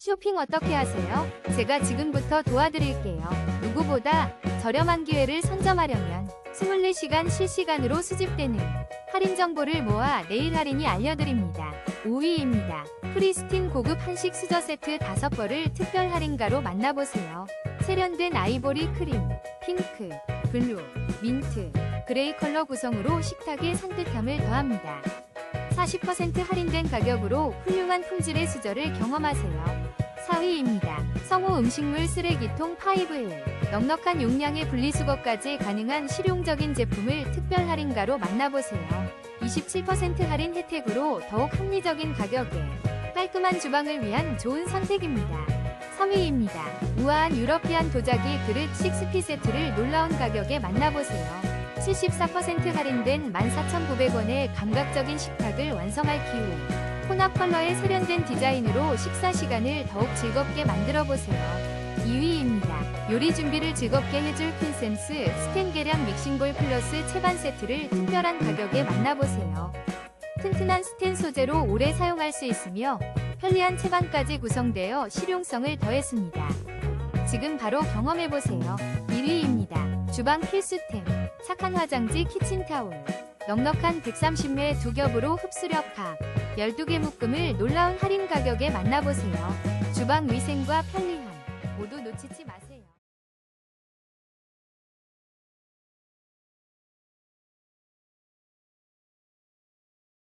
쇼핑 어떻게 하세요? 제가 지금부터 도와드릴게요. 누구보다 저렴한 기회를 선점하려면 24시간 실시간으로 수집되는 할인 정보를 모아 내일 할인이 알려드립니다. 5위입니다. 프리스틴 고급 한식 수저 세트 5벌을 특별 할인가로 만나보세요. 세련된 아이보리 크림, 핑크, 블루, 민트, 그레이 컬러 구성으로 식탁의 산뜻함을 더합니다. 40% 할인된 가격으로 훌륭한 품질의 수저를 경험하세요. 4위입니다. 성호 음식물 쓰레기통 5일. 넉넉한 용량의 분리수거까지 가능한 실용적인 제품을 특별 할인가로 만나보세요. 27% 할인 혜택으로 더욱 합리적인 가격에 깔끔한 주방을 위한 좋은 선택입니다. 3위입니다. 우아한 유러피안 도자기 그릇 6피 세트를 놀라운 가격에 만나보세요. 74% 할인된 14,900원의 감각적인 식탁을 완성할 기회. 혼합 컬러의 세련된 디자인으로 식사 시간을 더욱 즐겁게 만들어 보세요. 2위입니다. 요리 준비를 즐겁게 해줄 퀸센스 스텐 계량 믹싱볼 플러스 채반 세트를 특별한 가격에 만나보세요. 튼튼한 스텐 소재로 오래 사용할 수 있으며 편리한 채반까지 구성되어 실용성을 더했습니다. 지금 바로 경험해보세요. 1위입니다. 주방 필수템. 착한 화장지 키친타올. 넉넉한 130매 두 겹으로 흡수력 각. 12개 묶음을 놀라운 할인 가격에 만나보세요. 주방 위생과 편리함 모두 놓치지 마세요.